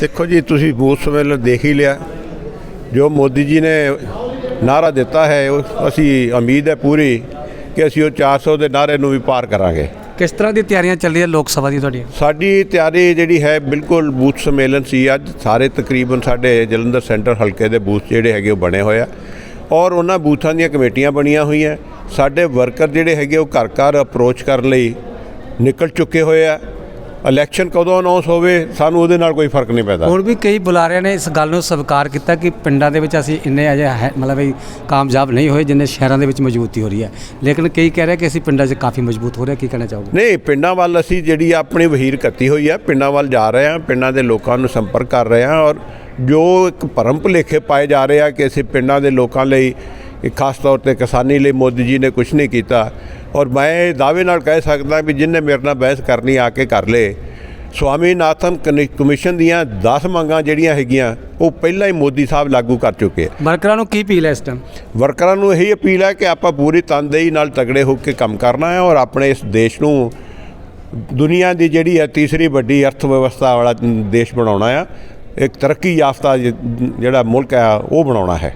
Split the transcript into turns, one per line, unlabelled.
ਦੇਖੋ ਜੀ ਤੁਸੀਂ ਬੂਥ ਸਮੇਲਨ ਦੇਖ ਹੀ ਲਿਆ। ਜੋ ਮੋਦੀ ਜੀ ਨੇ ਨਾਰਾ ਦਿੱਤਾ ਹੈ ਅਸੀਂ ਉਮੀਦ ਹੈ ਪੂਰੀ ਕਿ ਅਸੀਂ ਉਹ 400 ਦੇ ਨਾਰੇ ਨੂੰ ਵੀ ਪਾਰ ਕਰਾਂਗੇ।
ਕਿਸ ਤਰ੍ਹਾਂ ਦੀ ਤਿਆਰੀਆਂ ਚੱਲ ਰਹੀਆਂ ਲੋਕ ਸਭਾ ਦੀ ਤੁਹਾਡੀਆਂ?
ਸਾਡੀ ਤਿਆਰੀ ਜਿਹੜੀ ਹੈ ਬਿਲਕੁਲ ਬੂਥ ਸਮੇਲਨ ਸੀ। ਅੱਜ ਸਾਰੇ ਤਕਰੀਬਨ ਸਾਡੇ ਜਲੰਧਰ ਸੈਂਟਰ ਹਲਕੇ ਦੇ ਬੂਥ ਜਿਹੜੇ ਹੈਗੇ ਉਹ ਬਣੇ ਹੋਏ ਆ। ਔਰ ਉਹਨਾਂ ਬੂਥਾਂ ਦੀਆਂ ਕਮੇਟੀਆਂ ਬਣੀਆਂ ਹੋਈਆਂ। ਸਾਡੇ ਵਰਕਰ ਜਿਹੜੇ ਹੈਗੇ ਉਹ ਘਰ ਘਰ ਅਪਰੋਚ ਕਰਨ ਲਈ ਨਿਕਲ ਚੁੱਕੇ ਹੋਏ ਆ। ਇਲੈਕਸ਼ਨ ਕਦੋਂ ਅਨਾਉਂਸ ਹੋਵੇ ਸਾਨੂੰ ਉਹਦੇ ਨਾਲ ਕੋਈ ਫ਼ਰਕ ਨਹੀਂ ਪੈਂਦਾ।
ਹੁਣ ਵੀ ਕਈ ਬੁਲਾਰਿਆਂ ਨੇ ਇਸ ਗੱਲ ਨੂੰ ਸਵੀਕਾਰ ਕੀਤਾ ਕਿ ਪਿੰਡਾਂ ਦੇ ਵਿੱਚ ਅਸੀਂ ਇੰਨੇ ਅਜੇ ਹੈ ਮਤਲਬ ਵੀ ਕਾਮਯਾਬ ਨਹੀਂ ਹੋਏ ਜਿੰਨੇ ਸ਼ਹਿਰਾਂ ਦੇ ਵਿੱਚ ਮਜ਼ਬੂਤੀ ਹੋ ਰਹੀ ਹੈ। ਲੇਕਿਨ ਕਈ ਕਹਿ ਰਹੇ ਕਿ ਅਸੀਂ ਪਿੰਡਾਂ 'ਚ ਕਾਫੀ ਮਜ਼ਬੂਤ ਹੋ ਰਹੇ ਕੀ ਕਹਿਣਾ ਚਾਹੋਗੇ?
ਨਹੀਂ ਪਿੰਡਾਂ ਵੱਲ ਅਸੀਂ ਜਿਹੜੀ ਆਪਣੀ ਵਹੀਰ ਕੱਤੀ ਹੋਈ ਆ ਪਿੰਡਾਂ ਵੱਲ ਜਾ ਰਹੇ ਆ ਪਿੰਡਾਂ ਦੇ ਲੋਕਾਂ ਨੂੰ ਸੰਪਰਕ ਕਰ ਰਹੇ ਆ ਔਰ ਜੋ ਇੱਕ ਭਰਮ ਭੁਲੇਖੇ ਪਾਏ ਜਾ ਰਹੇ ਆ ਕਿ ਅਸੀਂ ਪਿੰਡਾਂ ਦੇ ਲੋਕਾਂ ਲਈ ਖਾਸ ਤੌਰ ਤੇ ਕਿਸਾਨੀ ਲਈ ਮੋਦੀ ਜੀ ਨੇ ਕੁਝ ਨਹੀਂ ਕੀਤਾ। ਔਰ ਮੈਂ ਦਾਅਵੇ ਨਾਲ ਕਹਿ ਸਕਦਾ ਵੀ ਜਿੰਨੇ ਮੇਰੇ ਨਾਲ ਬਹਿਸ ਕਰਨੀ ਆ ਕੇ ਕਰ ਲੇ ਸਵਾਮੀਨਾਥਨ ਕਮਿਸ਼ਨ ਦੀਆਂ 10 ਮੰਗਾਂ ਜਿਹੜੀਆਂ ਹੈਗੀਆਂ ਉਹ ਪਹਿਲਾਂ ਹੀ ਮੋਦੀ ਸਾਹਿਬ ਲਾਗੂ ਕਰ ਚੁੱਕੇ ਆ।
ਵਰਕਰਾਂ ਨੂੰ ਕੀ ਅਪੀਲ ਹੈ ਇਸ ਟਾਈਮ
ਵਰਕਰਾਂ ਨੂੰ ਇਹੀ ਅਪੀਲ ਹੈ ਕਿ ਆਪਾਂ ਪੂਰੀ ਤਨਦੇਹੀ ਨਾਲ ਤਗੜੇ ਹੋ ਕੇ ਕੰਮ ਕਰਨਾ ਹੈ ਔਰ ਆਪਣੇ ਇਸ ਦੇਸ਼ ਨੂੰ ਦੁਨੀਆ ਦੀ ਜਿਹੜੀ ਹੈ ਤੀਸਰੀ ਵੱਡੀ ਅਰਥ ਵਿਵਸਥਾ ਵਾਲਾ ਦੇਸ਼ ਬਣਾਉਣਾ ਆ ਇੱਕ ਤਰੱਕੀ ਯਾਫਤਾ ਜਿਹੜਾ ਮੁਲਕ ਹੈ ਉਹ ਬਣਾਉਣਾ ਹੈ।